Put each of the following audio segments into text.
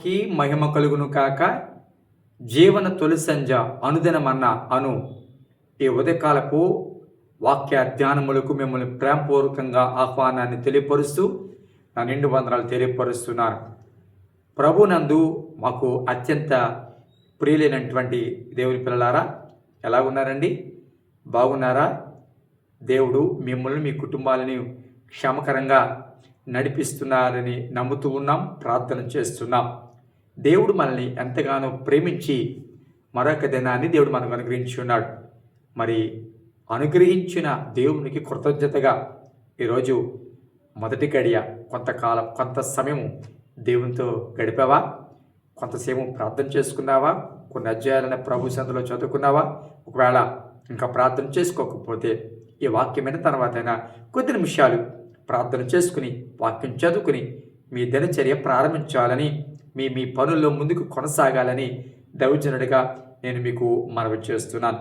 నామానికి మహిమ కలుగును కాక జీవన తొలి సంజ అనుదినమన్న అను. ఈ ఉదయకాలపు వాక్య ధ్యానములకు మిమ్మల్ని ప్రేమపూర్వకంగా ఆహ్వానాన్ని తెలియపరుస్తూ నా నిండు వందనాలు తెలియపరుస్తున్నారు. ప్రభునందు మాకు అత్యంత ప్రియులైనటువంటి దేవుని పిల్లలారా ఎలా ఉన్నారండి? బాగున్నారా? దేవుడు మిమ్మల్ని మీ కుటుంబాలని క్షమకరంగా నడిపిస్తున్నారని నమ్ముతూ ఉన్నాం ప్రార్థన చేస్తున్నాం. దేవుడు మనల్ని ఎంతగానో ప్రేమించి మరొక దినాన్ని దేవుడు మనకు అనుగ్రహించి ఉన్నాడు. మరి అనుగ్రహించిన దేవునికి కృతజ్ఞతగా ఈరోజు మొదటి గడియ కొంతకాలం కొంత సమయం దేవునితో గడిపావా? కొంతసేపు ప్రార్థన చేసుకున్నావా? కొన్ని అధ్యాయాలను ప్రభు సందులో చదువుకున్నావా? ఒకవేళ ఇంకా ప్రార్థన చేసుకోకపోతే ఈ వాక్యమైన తర్వాతైనా కొద్ది నిమిషాలు ప్రార్థన చేసుకుని వాక్యం చదువుకుని మీ దినచర్య ప్రారంభించాలని మీ మీ పనుల్లో ముందుకు కొనసాగాలని దైవజనుడిగా నేను మీకు మనవి చేస్తున్నాను.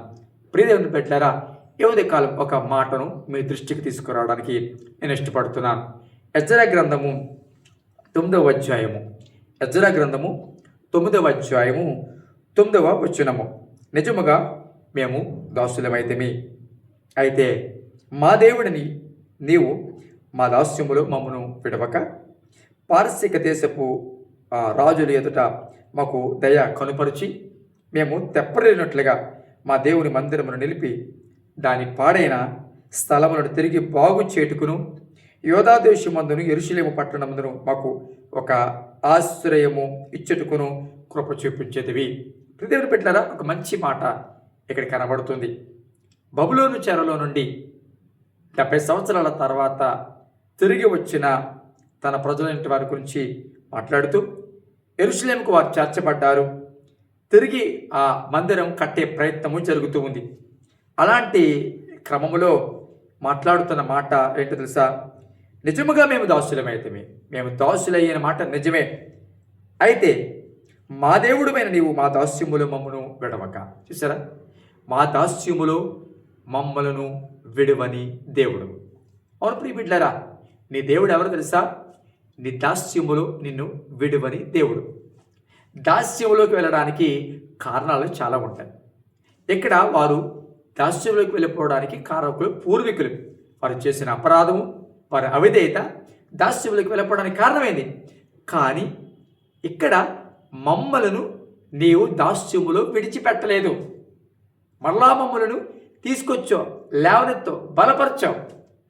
ప్రియదేవుని పెట్టారా యువతి కాలం ఒక మాటను మీ దృష్టికి తీసుకురావడానికి నేను ఇష్టపడుతున్నాను. ఎజ్రా గ్రంథము తొమ్మిదవ అధ్యాయము. ఎజ్రా గ్రంథము తొమ్మిదవ అధ్యాయము తొమ్మిదవ వచనము. నిజముగా మేము దాసులమైతేమి. అయితే మా దేవుడిని నీవు మా దాస్యములో మమ్మను విడవక పారసిక దేశపు ఆ, రాజుల ఎదుట మాకు దయ కనుపరిచి మేము తెప్పలేనట్లుగా మా దేవుని మందిరమును నిలిపి దాని పాడైన స్థలములను తిరిగి బాగు చేటుకును. యోధాదేశమందును ఎరుశలేము పట్టణమందును మాకు ఒక ఆశ్రయము ఇచ్చుటకును కృప చూపించేదివి. హృదయం పెట్టారా ఒక మంచి మాట ఇక్కడ కనబడుతుంది. బబులోను చెరలో నుండి డెబ్బై సంవత్సరాల తర్వాత తిరిగి వచ్చిన తన ప్రజలంటి వారి గురించి మాట్లాడుతూ ఎరుషులేంకు వారు చేర్చబడ్డారు. తిరిగి ఆ మందిరం కట్టే ప్రయత్నము జరుగుతూ ఉంది. అలాంటి క్రమములో మాట్లాడుతున్న మాట ఏంటో తెలుసా? నిజముగా మేము దాసులమైతమే మేము దాసులయ్యిన మాట నిజమే. అయితే మా దేవుడుమైన నీవు మా దాస్యములు మమ్మను విడవక. చూసారా మా దాస్యములు మమ్మలను విడవని దేవుడు. అవును ప్రియ బిడ్లరా నీ దేవుడు ఎవరు తెలుసా? నీ దాస్యములో నిన్ను విడువని దేవుడు. దాస్యములోకి వెళ్ళడానికి కారణాలు చాలా ఉంటాయి. ఇక్కడ వారు దాస్యంలోకి వెళ్ళిపోవడానికి కారకులు పూర్వీకులు. వారు చేసిన అపరాధము వారి అవిధేయత దాస్యంలోకి వెళ్ళిపోవడానికి కారణమైంది. కానీ ఇక్కడ మమ్మలను నీవు దాస్యములో విడిచిపెట్టలేదు. మరలా మమ్మలను తీసుకొచ్చావు లేవనెత్తో బలపరచావు.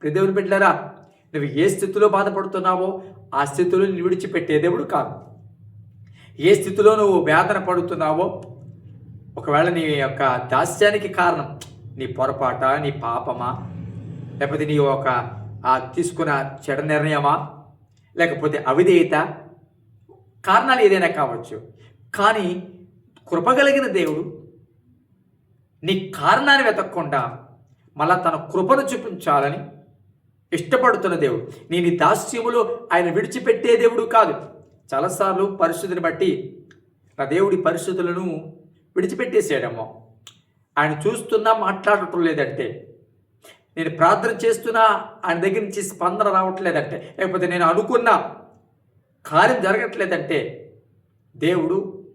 ప్రదేవుని బిడ్డలారా నువ్వు ఏ స్థితిలో బాధపడుతున్నావో ఆ స్థితిలో నిన్ను విడిచిపెట్టే దేవుడు కాదు. ఏ స్థితిలో నువ్వు వేదన పడుతున్నావో ఒకవేళ నీ యొక్క దాస్యానికి కారణం నీ పొరపాట నీ పాపమా లేకపోతే నీ ఒక ఆ తీసుకున్న చెడ నిర్ణయమా లేకపోతే అవిధేయత కారణాలు ఏదైనా కావచ్చు. కానీ కృపగలిగిన దేవుడు నీ కారణాన్ని వెతకకుండా మళ్ళా తన కృపను చూపించాలని ఇష్టపడుతున్న దేవుడు. నేను ఈ దాస్యములో ఆయన విడిచిపెట్టే దేవుడు కాదు. చాలాసార్లు పరిస్థితిని బట్టి నా దేవుడి పరిస్థితులను విడిచిపెట్టేసేయడమో ఆయన చూస్తున్నా మాట్లాడటం లేదంటే నేను ప్రార్థన చేస్తున్నా ఆయన దగ్గర నుంచి స్పందన రావట్లేదంటే లేకపోతే నేను అనుకున్న కార్యం జరగట్లేదంటే దేవుడు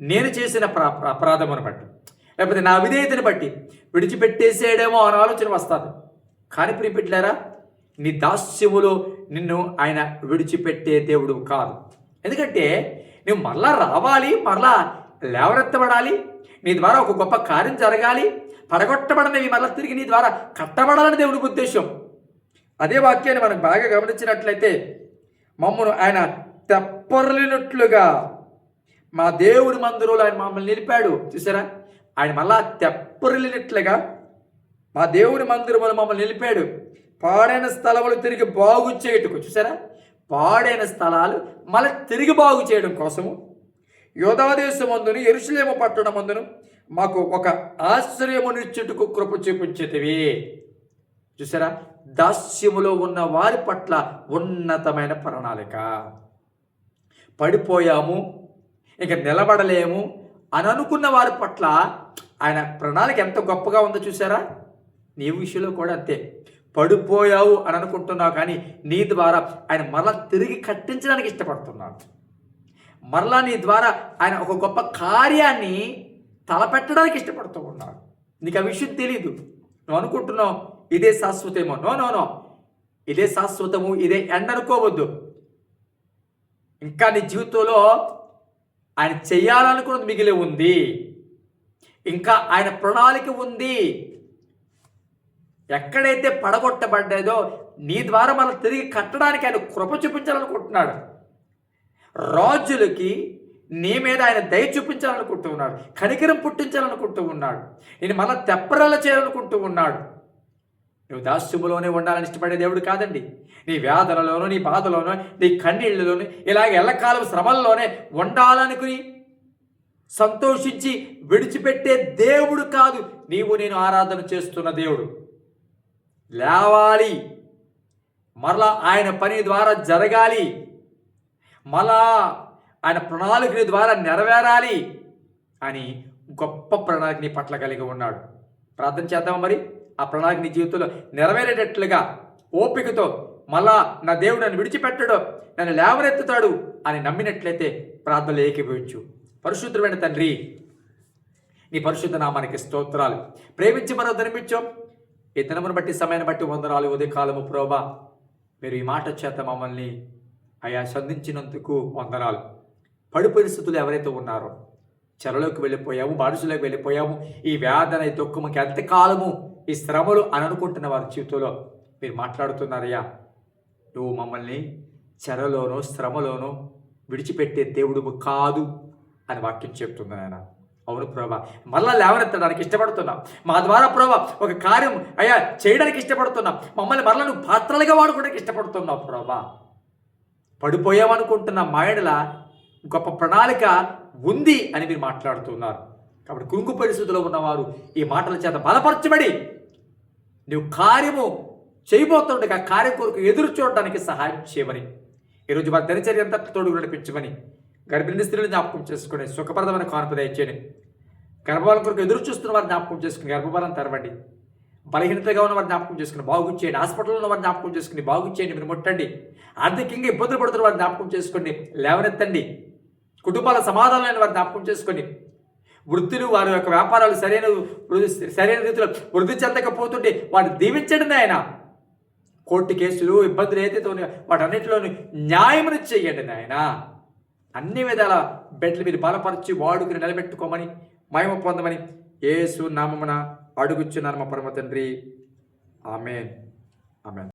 నేను చేసిన ప్రా అపరాధమును బట్టి లేకపోతే నా విధేయతను బట్టి విడిచిపెట్టేసేయడేమో అని ఆలోచన వస్తుంది. కానీ ప్రియపెట్టారా నీ దాస్యములో నిన్ను ఆయన విడిచిపెట్టే దేవుడు కాదు. ఎందుకంటే నువ్వు మరలా రావాలి మరలా లేవరెత్తబడాలి నీ ద్వారా ఒక గొప్ప కార్యం జరగాలి పడగొట్టబడినవి మరలా తిరిగి నీ ద్వారా కట్టబడాలని దేవుడి ఉద్దేశం. అదే వాక్యాన్ని మనం బాగా గమనించినట్లయితే మమ్మను ఆయన తెప్పరలినట్లుగా మా దేవుడి మందిరంలో ఆయన మమ్మల్ని నిలిపాడు. చూసారా? ఆయన మళ్ళా తెప్పరిల్లినట్లుగా మా దేవుడి మందిరములు మమ్మల్ని నిలిపాడు. పాడైన స్థలములు తిరిగి బాగు చేయుటకు చూసారా పాడైన స్థలాలు మళ్ళీ తిరిగి బాగు చేయడం కోసము. యోధాదేశమందును ఎరుసలేమ పట్టణమందును మాకు ఒక ఆశ్రయమునిచ్చుటకు కృప చూపించేటివి. చూసారా దాస్యములో ఉన్న వారి పట్ల ఉన్నతమైన ప్రణాళిక. పడిపోయాము ఇక నిలబడలేము అని అనుకున్న వారి పట్ల ఆయన ప్రణాళిక ఎంత గొప్పగా ఉందో చూసారా నీ విషయంలో కూడా అంతే. పడిపోయావు అని అనుకుంటున్నావు కానీ నీ ద్వారా ఆయన మరలా తిరిగి కట్టించడానికి ఇష్టపడుతున్నాడు. మరలా నీ ద్వారా ఆయన ఒక గొప్ప కార్యాన్ని తలపెట్టడానికి ఇష్టపడుతూ ఉన్నాడు. నీకు ఆ విషయం తెలీదు. నువ్వు అనుకుంటున్నావు ఇదే శాశ్వతమో? No no no. ఇదే శాశ్వతము ఇదే ఎండ అనుకోవద్దు. ఇంకా నీ జీవితంలో ఆయన చేయాలనుకున్నది మిగిలి ఉంది. ఇంకా ఆయన ప్రణాళిక ఉంది. ఎక్కడైతే పడగొట్టబడ్డదో నీ ద్వారా మనం తిరిగి కట్టడానికి ఆయన కృప చూపించాలనుకుంటున్నాడు. రాజులకి నీ మీద ఆయన దయ చూపించాలనుకుంటూ ఉన్నాడు. కనికరం పుట్టించాలనుకుంటూ ఉన్నాడు. నేను మన తెప్పరల చేయాలనుకుంటూ ఉన్నాడు. నువ్వు దాస్యములోనే ఉండాలని ఇష్టపడే దేవుడు కాదండి. నీ వ్యాధులలోనూ నీ బాధలోనూ నీ కన్నీళ్ళలోనూ ఇలాగ ఎల్లకాలం శ్రమల్లోనే ఉండాలనుకుని సంతోషించి విడిచిపెట్టే దేవుడు కాదు. నీవు నేను ఆరాధన చేస్తున్న దేవుడు. లేవాలి. మరలా ఆయన పని ద్వారా జరగాలి. మళ్ళా ఆయన ప్రణాళికల ద్వారా నెరవేరాలి అని గొప్ప ప్రణాళికని పట్ల కలిగి ఉన్నాడు. ప్రార్థన చేద్దాం మరి? ఆ ప్రణాళిక నీ జీవితంలో నెరవేరేటట్లుగా ఓపికతో మళ్ళా నా దేవుడు నన్ను విడిచిపెట్టడు నన్ను లేవనెత్తుతాడు అని నమ్మినట్లయితే ప్రార్థనలు ఏకీభవించు. పరిశుద్ధమైన తండ్రి నీ పరిశుద్ధ నామానికి స్తోత్రాలు. ప్రేమించి మనం ధనిపించాం ఈ దినమును బట్టి సమయాన్ని బట్టి వందనాలు ఉదయకాలము ప్రోభ. మీరు ఈ మాట చేత మమ్మల్ని అయా సంధించినందుకు వందనాలు. పడు పరిస్థితులు ఎవరైతే ఉన్నారో చెరలోకి వెళ్ళిపోయాము బాడుసులోకి వెళ్ళిపోయాము ఈ వేదన ఈ దుఃఖముకి ఎంతకాలము ఈ శ్రమలు అని అనుకుంటున్న వారి జీవితంలో మీరు మాట్లాడుతున్నారయ్యా. నువ్వు మమ్మల్ని చెరలోనో శ్రమలోనో విడిచిపెట్టే దేవుడు కాదు అని వాక్యం చెప్తుంది ఆయన అవును ప్రభా. మళ్ళా లేవనెత్తడానికి ఇష్టపడుతున్నాం. మా ద్వారా ప్రభా ఒక కార్యం అయ్యా చేయడానికి ఇష్టపడుతున్నాం. మమ్మల్ని మరలా నువ్వు పాత్రలుగా వాడుకోవడానికి ఇష్టపడుతున్నావు ప్రభా. పడిపోయామనుకుంటున్న మాయడల గొప్ప ప్రణాళిక ఉంది అని మీరు మాట్లాడుతున్నారు. కాబట్టి కుంకు పరిస్థితిలో ఉన్నవారు ఈ మాటల చేత బలపరచబడి నువ్వు కార్యము చేయబోతుండగా కార్యం కొరకు ఎదురు చూడడానికి సహాయం చేయమని. ఈరోజు మా దినచర్య అంతా తోడు నడిపించమని గర్భిణీ స్త్రీలు జ్ఞాపకం చేసుకుని సుఖప్రదమైన కానుక దయచేయండి గర్భఫలం కొరకు ఎదురు చూస్తున్న వారు జ్ఞాపకం చేసుకుని గర్భఫలం తెరవండి. బలహీనతగా ఉన్న వారు జ్ఞాపకం చేసుకుని బాగు చేయండి. హాస్పిటల్లో ఉన్న వారు జ్ఞాపకం చేసుకుని బాగు చేయండి. మీరు ముట్టండి. ఆర్థికంగా ఇబ్బందులు పడుతున్న వారు జ్ఞాపకం చేసుకోండి లేవనెత్తండి. కుటుంబాల సమాధానాలను వారు జ్ఞాపకం చేసుకొని వృత్తులు వారి యొక్క వ్యాపారాలు సరైన వృద్ధి- సరైన రీతిలో వృద్ధి చెందకపోతుంటే వాటిని దీవించండి నాయన. కోర్టు కేసులు ఇబ్బందులు ఏదైతే ఉన్నాయో వాటన్నిటిలోని న్యాయమును చేయండి నాయనా. అన్ని విధాల బెడ్లు మీరు బలపరిచి వాడుకుని నిలబెట్టుకోమని మహిమ పొందమని ఏసు నామమున అడుగుచున్నాను మా పరమ తండ్రి. ఆమెన్. ఆమెన్.